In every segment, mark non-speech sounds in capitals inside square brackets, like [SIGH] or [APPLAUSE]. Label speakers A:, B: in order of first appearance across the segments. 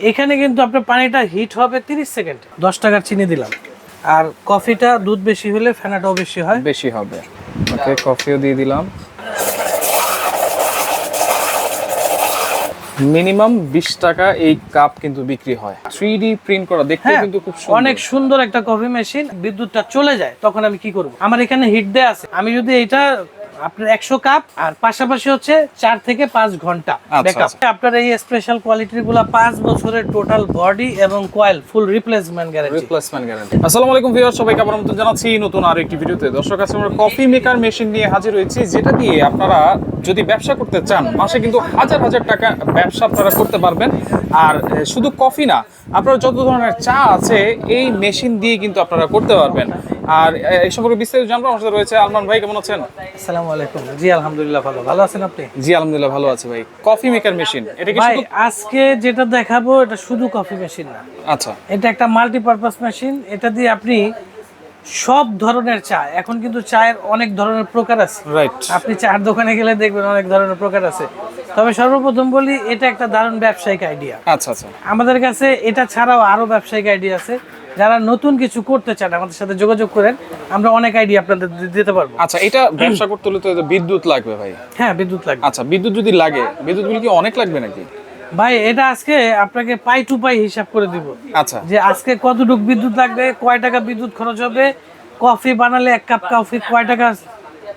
A: এখানে কিন্তু আপনার পানিটা হিট হবে তিরিশ সেকেন্ড। দশ টাকার চিনি দিলাম। আর কফিটা দুধ বেশি হলে ফেনাটাও বেশি হয়।
B: বেশি হবে। ওকে কফিও দিয়ে দিলাম। মিনিমাম বিশ টাকা এই কাপ কিন্তু বিক্রি হয়। থ্রি ডি প্রিন্ট করা দেখতে
A: হ্যাঁ
B: কিন্তু খুব সুন্দর।
A: অনেক সুন্দর একটা কফি মেশিন। বিদ্যুৎটা চলে যায় তখন আমি কি করব? আমার এখানে হিট দেয়া আছে। আমি যদি এটা আপনার একশো কাপ আর পাশাপাশি হচ্ছে চার থেকে পাঁচ ঘণ্টা
B: আচ্ছা, আচ্ছা।
A: আপনার এই স্পেশাল কোয়ালিটিরগুলা পাঁচ বছরের টোটাল বডি এবং coil full replacement guarantee
B: replacement guarantee আসসালামু আলাইকুম ভিউয়ার সবাইকে আবার মতন জানাচ্ছি নতুন আরও একটি ভিডিওতে। দর্শক আছে আমরা কফি মেকার মেশিন নিয়ে হাজির হয়েছি যেটা দিয়ে আপনারা যদি ব্যবসা করতে চান মাসে কিন্তু হাজার হাজার টাকা ব্যবসা আপনারা করতে পারবেন। আর শুধু কফি না আপনারা যত ধরনের চা আছে এই মেশিন দিয়ে কিন্তু আপনারা করতে পারবেন। আর এই সম্পর্কে বিস্তারিত জানব। আমার সাথে রয়েছে আলমান ভাই কেমন আছেন?
A: আসসালামু আলাইকুম। জি আলহামদুলিল্লাহ ভালো। ভালো আছেন আপনি?
B: জি আলহামদুলিল্লাহ ভালো আছে ভাই। কফি মেকার মেশিন এটা কি
A: ভাই আজকে যেটা দেখাবো এটা শুধু কফি মেশিন না।
B: আচ্ছা।
A: এটা একটা মাল্টিপারপাস মেশিন। এটা দিয়ে আপনি সব ধরনের চা এখন কিন্তু চায়ের অনেক ধরনের প্রকার আছে।
B: রাইট
A: আপনি চার দোকানে গেলে দেখবেন অনেক ধরনের প্রকার আছে। তবে সর্বপ্রথম বলি এটা একটা দারুণ ব্যবসায়িক আইডিয়া।
B: আচ্ছা আচ্ছা।
A: আমাদের কাছে এটা ছাড়াও আরও ব্যবসায়িক আইডিয়া আছে। যারা নতুন কিছু করতে চান আমাদের সাথে যোগাযোগ করেন আমরা অনেক আইডিয়া আপনাদের দিতে পারব।
B: আচ্ছা এটা ব্যবসা করতে হলে তো বিদ্যুৎ লাগবে ভাই।
A: হ্যাঁ বিদ্যুৎ লাগবে।
B: আচ্ছা বিদ্যুৎ যদি লাগে বিদ্যুৎ বিল কি অনেক লাগবে নাকি?
A: ভাই এটা আজকে আপনাকে পাই টু পাই হিসাব করে দিব।
B: আচ্ছা।
A: যে আজকে কতটুক বিদ্যুৎ লাগবে কয় টাকা বিদ্যুৎ খরচ হবে কফি বানালে এক কাপ কফি কয় টাকা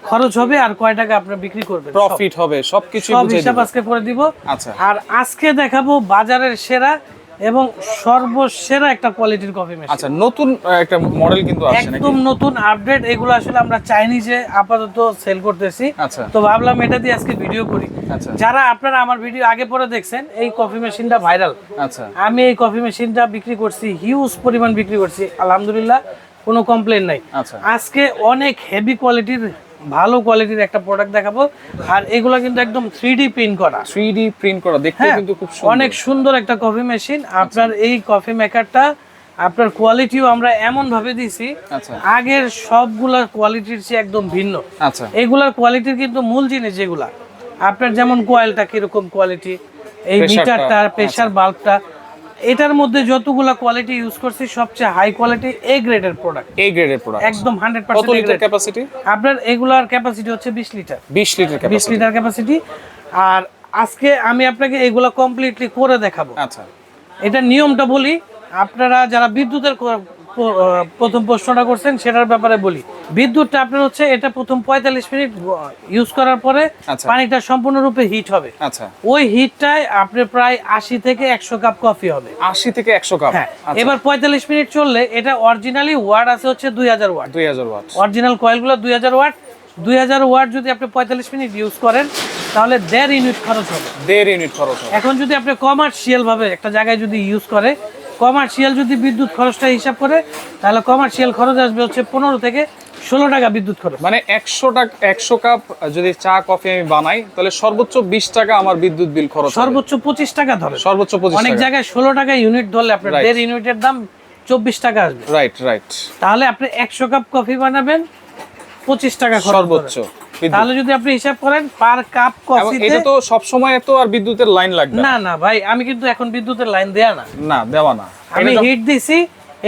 A: খরচ হবে আর কয় টাকা আপনার বিক্রি করবেন।
B: প্রফিট হবে সবকিছু
A: সব হিসাব আজকে করে দিব।
B: আচ্ছা।
A: আর আজকে দেখাবো বাজারের সেরা এবং সর্বসেরা একটা কোয়ালিটির কফি মেশিন
B: আচ্ছা নতুন একটা মডেল কিন্তু আসছে
A: একদম নতুন আপডেট এগুলো আসলে আমরা চাইনিজে আপাতত সেল করতেছি।
B: আচ্ছা।
A: তো ভাবলাম এটা দিয়ে আজকে ভিডিও করি।
B: আচ্ছা।
A: যারা আপনারা আমার ভিডিও আগে পরে দেখছেন এই কফি মেশিনটা ভাইরাল
B: আচ্ছা।
A: আমি এই কফি মেশিনটা বিক্রি করছি হিউজ পরিমাণ বিক্রি করছি আলহামদুলিল্লাহ কোনো কমপ্লেন নাই।
B: আচ্ছা।
A: আজকে অনেক হেভি কোয়ালিটির ভালো কোয়ালিটির একটা প্রোডাক্ট দেখাবো। আর এগুলো কিন্তু একদম থ্রি প্রিন্ট করা।
B: থ্রি প্রিন্ট করা দেখতে
A: হ্যাঁ
B: কিন্তু খুব
A: অনেক সুন্দর একটা কফি মেশিন আপনার এই কফি মেকারটা আপনার কোয়ালিটিও আমরা এমন ভাবে দিছি
B: আচ্ছা।
A: আগের সবগুলা কোয়ালিটির চেয়ে একদম ভিন্ন।
B: আচ্ছা।
A: এগুলার কোয়ালিটির কিন্তু মূল জিনিস যেগুলা। আপনার যেমন কয়েলটা কীরকম কোয়ালিটি এই মিটারটা প্রেসার বাল্বটা এটার মধ্যে যতগুলা কোয়ালিটি ইউজ করছি সবচেয়ে হাই কোয়ালিটি এ গ্রেডের প্রোডাক্ট
B: এ গ্রেডের প্রোডাক্ট
A: একদম হান্ড্রেড
B: কত
A: পার্সেন্ট
B: লিটার ক্যাপাসিটি
A: আপনার এগুলার ক্যাপাসিটি হচ্ছে বিশ লিটার
B: 20 লিটার
A: বিশ
B: ক্যাপাসিটি
A: লিটার ক্যাপাসিটি আর আজকে আমি আপনাকে এগুলো কমপ্লিটলি করে দেখাবো।
B: আচ্ছা।
A: এটা নিয়মটা বলি আপনারা যারা বিদ্যুতের প্রথম প্রশ্নটা করছেন সেটার ব্যাপারে বলি। বিদ্যুৎটা আপনার হচ্ছে এটা প্রথম পঁয়তাল্লিশ মিনিট ইউজ করার পরে
B: আচ্ছা।
A: পানিটা সম্পূর্ণরূপে হিট হবে।
B: আচ্ছা।
A: ওই হিটটায় আপনি প্রায় আশি থেকে একশো কাপ কফি হবে।
B: 80 থেকে 100 কাপ
A: হ্যাঁ
B: আচ্ছা।
A: এবার পঁয়তাল্লিশ মিনিট চললে এটা অরিজিনালি ওয়াট আছে হচ্ছে দুই হাজার ওয়াট
B: 2000 ওয়াট
A: অরিজিনাল কয়েলগুলো দুই হাজার ওয়াট দুই হাজার ওয়াট যদি আপনি পঁয়তাল্লিশ মিনিট ইউজ করেন তাহলে দেড় ইউনিট খরচ হবে।
B: দেড় ইউনিট খরচ হবে।
A: এখন যদি আপনি কমার্শিয়াল ভাবে একটা জায়গায় যদি ইউজ করে কমার্শিয়াল যদি বিদ্যুৎ খরচটা হিসাব করে তাহলে কমার্শিয়াল খরচ আসবে হচ্ছে পনেরো থেকে ষোলো টাকা বিদ্যুৎ খরচ।
B: মানে 100 টাকা 100 কাপ যদি চা কফি আমি বানাই তাহলে সর্বোচ্চ 20 টাকা আমার বিদ্যুৎ বিল খরচ
A: সর্বোচ্চ পঁচিশ টাকা ধরে।
B: সর্বোচ্চ 25
A: অনেক জায়গায় ষোলো টাকা ইউনিট ধরলে আপনার. দেড় ইউনিটের দাম চব্বিশ টাকা আসবে।
B: রাইট রাইট
A: তাহলে আপনি একশো কাপ কফি বানাবেন পঁচিশ টাকা খরচ
B: সর্বোচ্চ।
A: তাহলে যদি আপনি হিসাব করেন পার কাপ কফিতে
B: এটা তো সব সময় তো আর বিদ্যুতের লাইন লাগবে না।
A: না না ভাই আমি কিন্তু এখন বিদ্যুতের লাইন দেয়া না।
B: না দেওয়া না।
A: আমি হিট দিছি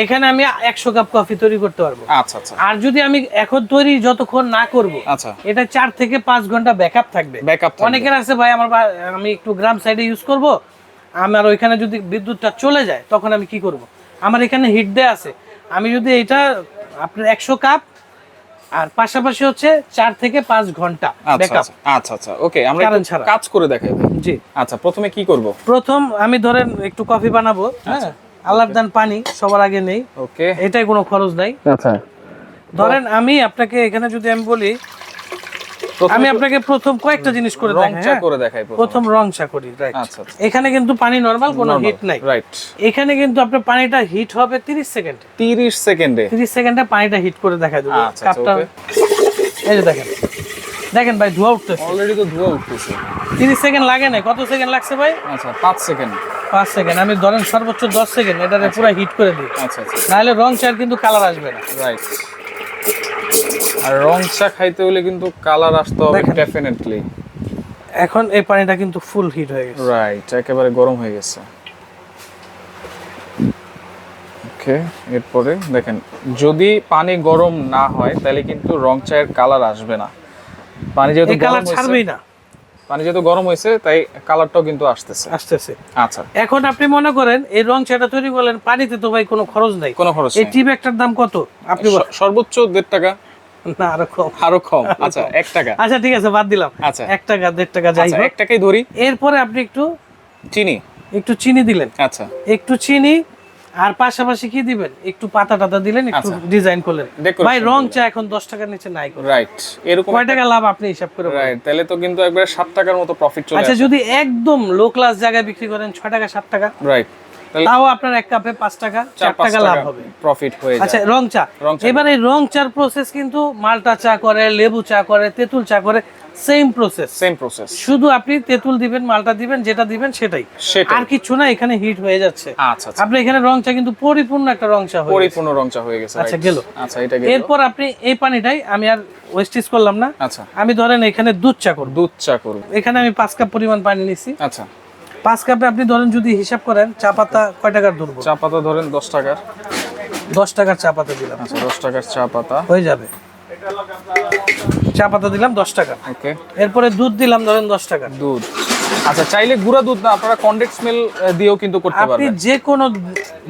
A: এখানে আমি একশো কাপ কফি তৈরি করতে পারব।
B: আচ্ছা আচ্ছা।
A: আর যদি আমি এখন তৈরি যতক্ষণ না করব
B: আচ্ছা।
A: এটা চার থেকে পাঁচ ঘণ্টা ব্যাকআপ থাকবে।
B: ব্যাকআপ
A: অনেকের আছে ভাই আমার আমি একটু গ্রাম সাইডে ইউজ করব আমার ওইখানে যদি বিদ্যুৎটা চলে যায় তখন আমি কি করব? আমার এখানে হিট দেয়া আছে। আমি যদি এটা আপনার একশো কাপ আর পাশাপাশি হচ্ছে চার থেকে পাঁচ ঘণ্টা
B: আচ্ছা আচ্ছা আচ্ছা আচ্ছা ওকে আমরা। কাজ করে দেখাই।
A: জি।
B: আচ্ছা প্রথমে কি করব?
A: প্রথম আমি ধরেন একটু কফি বানাবো হ্যাঁ? আল্লাহর দান পানি সবার আগে নেই।
B: ওকে
A: এটাই কোনো খরচ নাই।
B: আচ্ছা।
A: ধরেন আমি আপনাকে এখানে যদি আমি বলি আমি আপনাকে প্রথম কয়েকটা জিনিস করে দেখাই হ্যাঁ?
B: করে দেখাই প্রথম।
A: রং চা করি রাইট
B: আচ্ছা আচ্ছা।
A: এখানে কিন্তু পানি নরমাল কোনো হিট নাই।
B: রাইট
A: এখানে কিন্তু আপনার পানিটা হিট হবে 30 সেকেন্ড
B: 30 সেকেন্ডে
A: 30 সেকেন্ডে পানিটা হিট করে দেখা দেবো।
B: আচ্ছা,
A: কাপটা এই যে দেখেন। দেখেন ভাই ধোয়া উঠতেছে।
B: অলরেডি তো ধোয়া উঠতেছে।
A: 30 সেকেন্ড লাগে না কত সেকেন্ড লাগছে ভাই?
B: আচ্ছা 5 সেকেন্ড
A: 5 সেকেন্ড আমি ধরেন সর্বোচ্চ 10 সেকেন্ড এটারে পুরো হিট করে দিই।
B: আচ্ছা আচ্ছা।
A: নাহলে রং চার কিন্তু কালার আসবে না।
B: রাইট আর রং চা খাইতে হলে কিন্তু কালার আসতে হবে ডেফিনেটলি
A: এখন এই পানিটা কিন্তু ফুল হিট হয়ে গেছে।
B: রাইট একেবারে গরম হয়ে গেছে। ওকে এরপরে দেখেন যদি পানি গরম না হয় তাহলে কিন্তু রং চায়ের কালার আসবে না। পানি যেহেতু
A: কালার ছাড়বেই না।
B: পানি যেহেতু গরম হয়েছে তাই কালারটাও কিন্তু আসতেছে।
A: আসতেছে।
B: আচ্ছা।
A: এখন আপনি মনে করেন এই রং চাটা তৈরি করলেন পানিতে তো ভাই কোনো খরচ নাই।
B: কোনো খরচ
A: এই টি ব্যাগটার দাম কত? আপনি
B: সর্বোচ্চ দেড় টাকা।
A: না আরও কম।
B: আরও কম। আচ্ছা টাকা।
A: আচ্ছা ঠিক আছে বাদ দিলাম।
B: আচ্ছা।
A: টাকা টাকা যাই
B: আচ্ছা
A: হোক।
B: টাকাই ধরি।
A: এরপরে আপনি একটু
B: চিনি।
A: একটু চিনি দিলেন।
B: আচ্ছা।
A: একটু চিনি আর পাশাপাশি কি দিবেন? একটু পাতা টাতা দিলেন একটু
B: আচ্ছা।
A: ডিজাইন করলেন। ভাই রং চা এখন দশ টাকার নিচে নাই করে
B: রাইট এরকম
A: কয় টাকা লাভ আপনি হিসাব করে?
B: রাইট তাহলে তো কিন্তু একবারে সাত টাকার মতো প্রফিট চলে
A: আচ্ছা যদি একদম লো ক্লাস জায়গায় বিক্রি করেন ছয় টাকা সাত টাকা।
B: রাইট
A: তাও আপনার এক কাপে পাঁচ টাকা
B: চার
A: টাকা লাভ হবে।
B: প্রফিট হয়ে
A: আচ্ছা রং চা।
B: রং
A: এবার এই রং চার প্রসেস কিন্তু মালটা চা করে লেবু চা করে তেঁতুল চা করে সেম প্রসেস
B: সেম প্রসেস
A: শুধু আপনি তেঁতুল দিবেন মালটা দিবেন যেটা দিবেন সেটাই। আর কিছু না এখানে হিট হয়ে যাচ্ছে।
B: আচ্ছা আচ্ছা।
A: আপনি এখানে রং চা কিন্তু পরিপূর্ণ একটা রং চা হয়ে
B: পরিপূর্ণ রং চা হয়ে গেছে
A: আচ্ছা, গেল।
B: আচ্ছা এটা গেল।
A: এরপর আপনি এই পানিটাই আমি আর ওয়েস্টেজ করলাম না।
B: আচ্ছা।
A: আমি ধরেন এখানে দুধ চা করব।
B: দুধ চা করব।
A: এখানে আমি পাঁচ কাপ পরিমাণ পানি নিছি।
B: আচ্ছা।
A: পাঁচ কাপে আপনি ধরেন যদি হিসাব করেন চা পাতা কয় টাকার ধরবো
B: চা পাতা ধরেন দশ টাকার।
A: দশ টাকার চা পাতা দিলাম।
B: আচ্ছা দশ টাকার চা পাতা।
A: হয়ে যাবে। চা পাতা দিলাম দশ টাকা।
B: ওকে
A: এরপরে দুধ দিলাম ধরেন দশ টাকা।
B: দুধ। আচ্ছা চাইলে গুঁড়া দুধ না আপনারা কন্ডেন্স মিল দিয়েও কিন্তু করতে
A: আপনি
B: পারবেন।
A: যে কোনো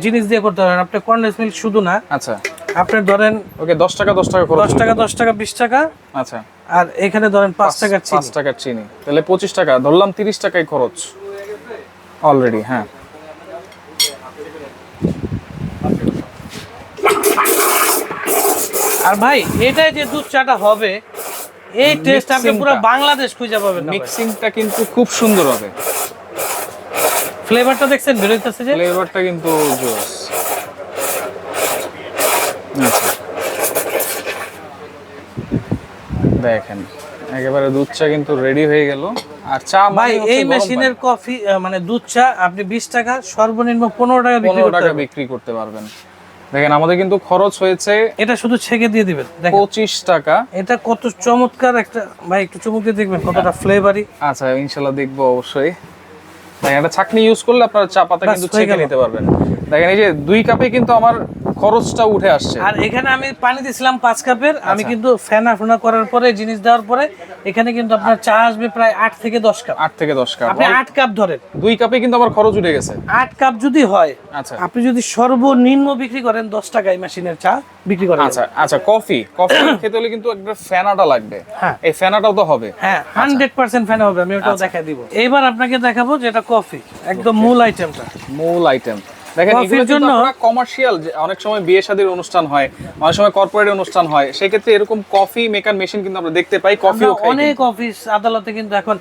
A: জিনিস দিয়ে করতে পারেন। আপনি কন্ডেন্স মিল্ক শুধু না
B: আচ্ছা।
A: আপনি ধরেন
B: ওকে দশ টাকা দশ টাকা খরচ
A: দশ টাকা দশ টাকা বিশ টাকা।
B: আচ্ছা।
A: আর এখানে ধরেন পাঁচ টাকার চিনি।
B: টাকার চিনি। তাহলে পঁচিশ টাকা ধরলাম তিরিশ টাকায় খরচ। অলরেডি হ্যাঁ।
A: আর ভাই এটাই যে দুধ চাটা হবে এই টেস্ট আপনি পুরো বাংলাদেশ খুঁজে পাবেন
B: মিক্সিংটা কিন্তু খুব সুন্দর হবে।
A: ফ্লেভারটা দেখছেন বেরোইতেছে যে?
B: ফ্লেভারটা কিন্তু জোস। আচ্ছা। দেখেন একেবারে দুধ চা কিন্তু রেডি হয়ে গেল। আর চা
A: ভাই
B: মানে
A: এই মেশিনের কফি মানে দুধ চা আপনি বিশ টাকা সর্বনিম্ন পনেরো টাকা
B: পানি।
A: বিক্রি করতে
B: টাকা বিক্রি করতে পারবেন। দেখেন আমাদের কিন্তু খরচ হয়েছে
A: এটা শুধু ছেঁকে দিয়ে দিবেন
B: পঁচিশ টাকা।
A: এটা কত চমৎকার একটা ভাই একটু চমক দিয়ে দেখবেন কতটা ফ্লেভারি
B: আচ্ছা ইনশাল্লাহ দেখব অবশ্যই। দেখেন একটা ছাকনি ইউজ করলে আপনারা চা পাতা কিন্তু ছেঁকে নিতে পারবেন। দেখেন এই যে দুই কাপে কিন্তু আমার খরচটা উঠে আসছে।
A: আর এখানে আমি পানি দিছিলাম পাঁচ কাপের আমি
B: আচ্ছা।
A: কিন্তু ফেনা ফোনা করার পরে জিনিস দেওয়ার পরে এখানে কিন্তু আপনার চা আসবে প্রায় আট থেকে দশ কাপ।
B: আট থেকে দশ কাপ।
A: আপনি আট কাপ ধরেন।
B: দুই কাপে কিন্তু আমার খরচ উঠে গেছে।
A: আট কাপ যদি হয়
B: আচ্ছা।
A: আপনি যদি সর্বনিম্ন বিক্রি করেন দশ টাকায় মেশিনের চা বিক্রি করেন।
B: আচ্ছা আচ্ছা কফি। কফি [COUGHS] খেতে হলে কিন্তু একটা ফ্যানাটা লাগবে।
A: হ্যাঁ।
B: এই ফ্যানাটাও তো হবে।
A: হ্যাঁ হান্ড্রেড পার্সেন্ট ফ্যান হবে আমি
B: আচ্ছা।
A: ওটাও দেখা দিব। এবার আপনাকে দেখাবো যেটা কফি একদম মূল আইটেমটা
B: মূল আইটেম দেখেন এগুলোর জন্য কমার্শিয়াল অনেক সময় বিয়ে শাদীর অনুষ্ঠান হয় অনেক সময় কর্পোরেট অনুষ্ঠান হয় সেক্ষেত্রে এরকম কফি মেকার মেশিন কিন্তু আমরা দেখতে পাই কফিও খাই
A: অনেক অফিস আদালতে কিন্তু এখন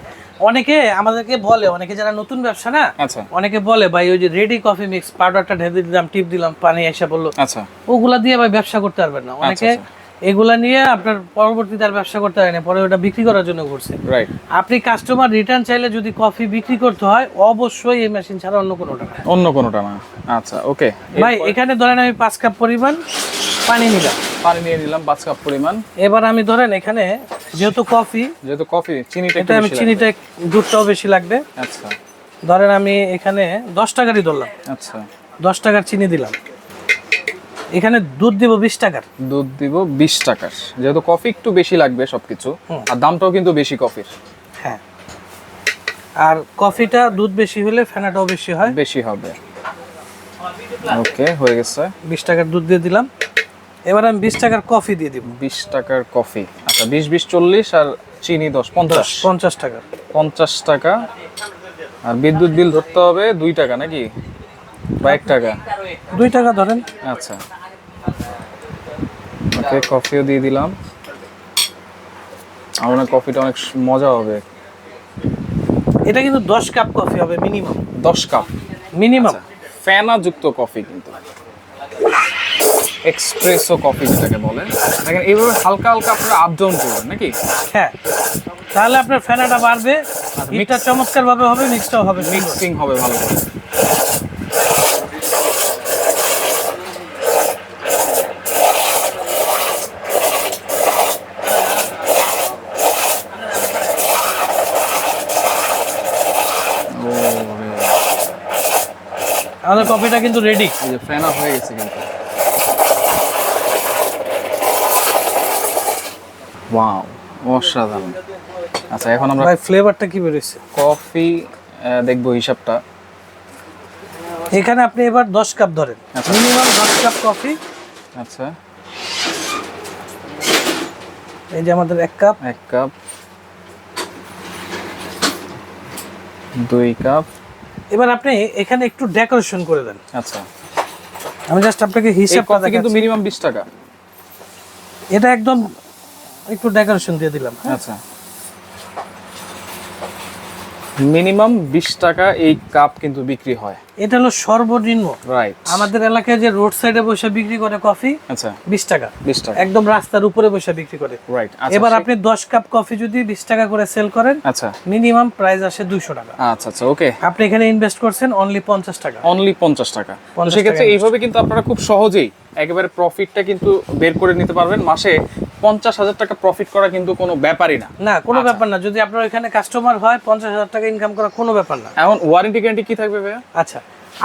A: অনেকে আমাদেরকে বলে অনেকে যারা নতুন ব্যবসা না
B: আচ্ছা।
A: অনেকে বলে ভাই ওই যে রেডি কফি মিক্স পাউডারটা ঢেলে দিলাম টিপ দিলাম পানি এসে বলল।
B: আচ্ছা।
A: ওগুলা দিয়ে ভাই ব্যবসা করতে পারবেন না। অনেকে
B: আচ্ছা।
A: এগুলা নিয়ে আপনার পরবর্তীতে আর ব্যবসা করতে পারে না পরে ওটা বিক্রি করার জন্য করছে।
B: রাইট
A: আপনি কাস্টমার রিটার্ন চাইলে যদি কফি বিক্রি করতে হয় অবশ্যই এই মেশিন ছাড়া অন্য কোনোটা না।
B: অন্য কোনোটা না। আচ্ছা ওকে
A: ভাই এখানে ধরেন আমি পাঁচ কাপ পরিমাণ পানি নিলাম।
B: পানি নিয়ে নিলাম পাঁচ কাপ পরিমাণ।
A: এবার আমি ধরেন এখানে যেহেতু কফি
B: যেহেতু কফি চিনিটা একটু
A: এটা আমি চিনিটা দুধটাও বেশি লাগবে।
B: আচ্ছা।
A: ধরেন আমি এখানে দশ টাকারই ধরলাম।
B: আচ্ছা।
A: দশ টাকার চিনি দিলাম। এখানে দুধ দিব বিশ টাকার।
B: দুধ দিব বিশ টাকার। যেহেতু কফি একটু বেশি লাগবে সবকিছু। আর দামটাও কিন্তু বেশি কফির।
A: হ্যাঁ। আর কফিটা দুধ বেশি হলে ফেনাটাও বেশি হয়।
B: বেশি হবে। ওকে হয়ে গেছে।
A: বিশ টাকার দুধ দিয়ে দিলাম। এবার আমি বিশ টাকার কফি দিয়ে দিব।
B: বিশ টাকার কফি। আচ্ছা বিশ বিশ চল্লিশ আর চিনি দশ পঞ্চাশ।
A: পঞ্চাশ টাকা।
B: পঞ্চাশ টাকা। আর বিদ্যুৎ বিল ধরতে হবে দুই টাকা নাকি? বা এক টাকা?
A: দুই টাকা ধরেন।
B: আচ্ছা। ওকে কফিও দিয়ে দিলাম। আমার মনে কফিটা অনেক মজা হবে।
A: এটা কিন্তু দশ কাপ কফি হবে মিনিমাম।
B: দশ কাপ।
A: মিনিমাম।
B: ফ্যানা যুক্ত কফি কিন্তু। এক্সপ্রেসো কফি যেটাকে বলে। দেখেন এইভাবে হালকা হালকা আপনারা আপ ডাউন করবেন নাকি?
A: হ্যাঁ। তাহলে আপনার ফেনাটা বাড়বে হিটটা চমৎকার ভাবে হবে মিক্সটাও হবে।
B: মিক্সিং হবে ভালো করে।
A: আমাদের কফিটা কিন্তু রেডি
B: এই যে ফ্যান আপ হয়ে গেছে কিন্তু। ওয়াও অসাধারণ। আচ্ছা এখন আমরা
A: ভাই ফ্লেভারটা কি বেরোচ্ছে
B: কফি দেখব হিসাবটা।
A: এখানে আপনি এবার দশ কাপ ধরেন।
B: আচ্ছা।
A: মিনিমাম দশ কাপ কফি
B: আচ্ছা।
A: এই যে আমাদের এক কাপ
B: এক কাপ দুই কাপ
A: এবার আপনি এখানে একটু ডেকোরেশন করে দেন।
B: আচ্ছা।
A: আমি জাস্ট আপনাকে
B: হিসাব
A: হিসাবটা
B: দেখাচ্ছি কিন্তু মিনিমাম বিশ টাকা।
A: এটা একদম একটু ডেকোরেশন দিয়ে দিলাম হ্যাঁ?
B: আচ্ছা। মিনিমাম বিশ টাকা এই কাপ কিন্তু বিক্রি হয়।
A: এটা হলো সর্বনিম্ন।
B: রাইট
A: আমাদের এলাকায় যে রোড সাইডে বসে বিক্রি করে কফি
B: আচ্ছা।
A: বিশ টাকা।
B: বিশ টাকা।
A: একদম রাস্তার উপরে বসে বিক্রি করে।
B: রাইট
A: এবার আপনি দশ কাপ কফি যদি বিশ টাকা করে সেল করেন
B: আচ্ছা।
A: মিনিমাম প্রাইস আসে দুইশো টাকা।
B: আচ্ছা আচ্ছা ওকে
A: আপনি এখানে ইনভেস্ট করছেন অনলি পঞ্চাশ টাকা।
B: অনলি পঞ্চাশ টাকা। তো
A: 50
B: সেক্ষেত্রে এইভাবে কিন্তু আপনারা খুব সহজেই একেবারে প্রফিটটা কিন্তু বের করে নিতে পারবেন। মাসে পঞ্চাশ হাজার টাকা প্রফিট করা কিন্তু কোনো ব্যাপারই না।
A: না কোনো
B: আচ্ছা।
A: ব্যাপার না। যদি আপনার এখানে কাস্টমার হয় পঞ্চাশ হাজার টাকা ইনকাম করা কোনো ব্যাপার না।
B: এখন ওয়ারেন্টি গ্যারান্টি কি থাকবে ভাইয়া?
A: আচ্ছা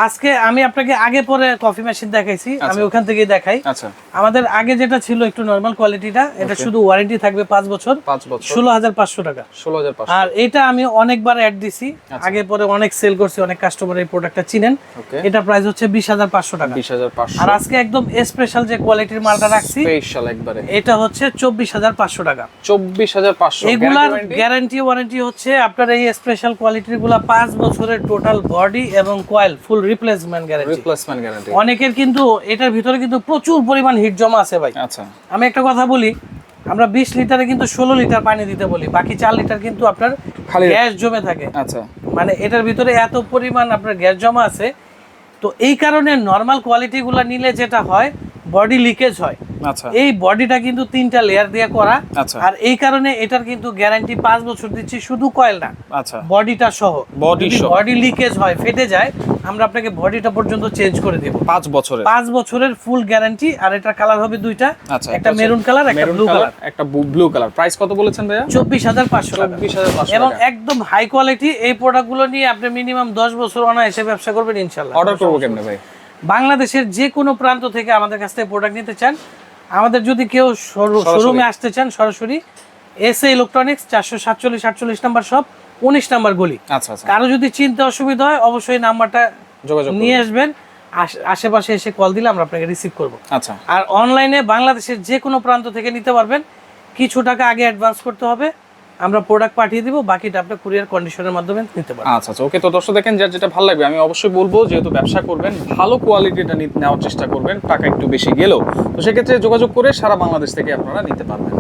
A: আজকে আমি আপনাকে আগে পরে কফি মেশিন দেখাইছি। আমি ওখান থেকে দেখাই।
B: আচ্ছা।
A: আমাদের আগে যেটা ছিল একটু নর্মাল কোয়ালিটিটা এটা শুধু ওয়ারেন্টি থাকবে পাঁচ বছর। ষোলো হাজার পাঁচশো টাকা।
B: ষোলো হাজার
A: আর এটা আমি অনেকবার অ্যাড দিছি। আগে পরে অনেক সেল করছি অনেক কাস্টমার এই প্রোডাক্টটা চিনেন। এটা প্রাইস হচ্ছে বিশ হাজার পাঁচশো টাকা।
B: বিশ হাজার পাঁচশো।
A: আর আজকে একদম স্পেশাল যে কোয়ালিটির মালটা রাখছি
B: স্পেশাল একবারে।
A: এটা হচ্ছে চব্বিশ হাজার পাঁচশো টাকা।
B: চব্বিশ হাজার পাঁচশো
A: এগুলার গ্যারান্টি ওয়ারেন্টি হচ্ছে আপনার এই স্পেশাল কোয়ালিটিরগুলা পাঁচ বছরের টোটাল বডি এবং coil full replacement guarantee
B: replacement guarantee
A: অনেকের কিন্তু এটার ভিতরে কিন্তু প্রচুর পরিমাণ হিট জমা আছে ভাই।
B: আচ্ছা।
A: আমি একটা কথা বলি আমরা বিশ লিটারে কিন্তু ষোলো লিটার পানি দিতে বলি বাকি চার লিটার কিন্তু আপনার
B: খালি-
A: গ্যাস জমে থাকে।
B: আচ্ছা।
A: মানে এটার ভিতরে এত পরিমাণ আপনার গ্যাস জমা আছে তো এই কারণে নর্মাল কোয়ালিটিগুলো নিলে যেটা হয় বডি লিকেজ হয়। এই বডিটা কিন্তু তিনটা লেয়ার দিয়ে করা।
B: আচ্ছা।
A: আর এই কারণে এটার কিন্তু গ্যারান্টি পাঁচ বছর দিচ্ছি শুধু কয়েল না।
B: আচ্ছা।
A: বডিটা সহ।
B: সহ।
A: বডি লিকেজ হয় ফেটে যায় আমরা আপনাকে বডিটা পর্যন্ত চেঞ্জ করে দেব।
B: পাঁচ বছরের।
A: পাঁচ বছরের ফুল গ্যারান্টি আর এটার কালার হবে দুইটা।
B: আচ্ছা
A: একটা মেরুন কালার একটা ব্লু
B: কালার
A: কালার
B: একটা ব্লু কালার প্রাইস কত বলেছেন ভাইয়া?
A: চব্বিশ হাজার পাঁচশো
B: চব্বিশ হাজার পাঁচশো
A: এবং একদম হাই কোয়ালিটি এই প্রোডাক্টগুলো নিয়ে আপনি মিনিমাম দশ বছর অনায়াসে ব্যবসা করবেন ইনশাল্লাহ।
B: অর্ডার করব কেমনে ভাই?
A: বাংলাদেশের যে কোনো প্রান্ত থেকে আমাদের কাছ থেকে প্রোডাক্ট নিতে চান আমাদের যদি কেউ শোরুমে আসতে চান সরাসরি এস এ ইলেকট্রনিক্স চারশো সাতচল্লিশ সাতচল্লিশ নাম্বার সব উনিশ নাম্বার গলি।
B: আচ্ছা আচ্ছা।
A: কারও যদি চিনতে অসুবিধা হয় অবশ্যই নাম্বারটা
B: যোগাযোগ
A: নিয়ে আসবেন। আশ- আশেপাশে এসে কল দিলে আমরা আপনাকে রিসিভ করব।
B: আচ্ছা।
A: আর অনলাইনে বাংলাদেশের যে কোনো প্রান্ত থেকে নিতে পারবেন। কিছু টাকা আগে অ্যাডভান্স করতে হবে। আমরা প্রোডাক্ট পাঠিয়ে দিব, বাকিটা আপনি কুরিয়ার কন্ডিশনের মাধ্যমে নিতে পারবেন।
B: আচ্ছা আচ্ছা ওকে, তো দর্শক দেখেন, যার যেটা ভালো লাগবে, আমি অবশ্যই বলব, যেহেতু ব্যবসা করবেন, ভালো কোয়ালিটিটা নেওয়ার চেষ্টা করবেন, টাকা একটু বেশি গেলেও। তো সেক্ষেত্রে যোগাযোগ করে সারা বাংলাদেশ থেকে আপনারা নিতে পারবেন।